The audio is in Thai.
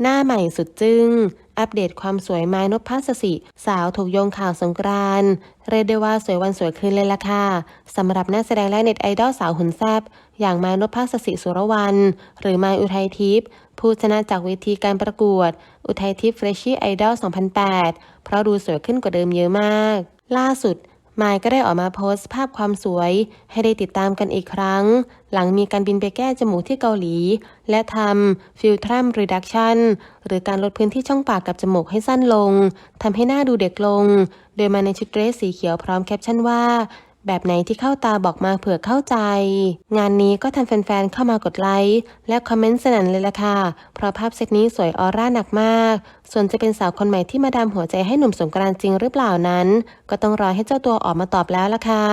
หน้าใหม่สุดจึง้ง อัปเดตความสวยไม้นพพัสสิ สาวถูกโยงข่าวสงกรานเรียกได้ว่าสวยวันสวยคืนเลยล่ะค่ะสำหรับนักแสดงและเน็ตไอดอลสาวหุ่นแซบอย่างไม้นพพัสสิสุรวรรณหรือไม้อุทัยทิพย์ผู้ชนะจากเวทีการประกวด อุทัยทิพย์เฟรชชี่ไอดอล 2008 เพราะดูสวยขึ้นกว่าเดิมเยอะมาก ล่าสุด มายก็ได้ออกมาโพสต์ภาพความสวย ให้ได้ติดตามกันอีกครั้ง หลังมีการบินไปแก้จมูกที่เกาหลี และทำฟิลทรัมรีดักชันหรือการลดพื้นที่ช่องปากกับจมูกให้สั้นลงทำให้หน้าดูเด็กลง โดยมาในชุดเดรสสีเขียวพร้อมแคปชั่นว่า แบบไหนที่เข้าตาบอกมาเผื่อเข้าใจ งานนี้ก็ทันแฟนๆเข้ามากดไลค์และคอมเมนต์สนั่นเลยล่ะค่ะ เพราะภาพเซตนี้สวยออร่าหนักมาก ส่วนจะเป็นสาวคนใหม่ที่มาดามหัวใจให้หนุ่มสงกรานจริงหรือเปล่านั้น ก็ต้องรอให้เจ้าตัวออกมาตอบแล้วล่ะค่ะ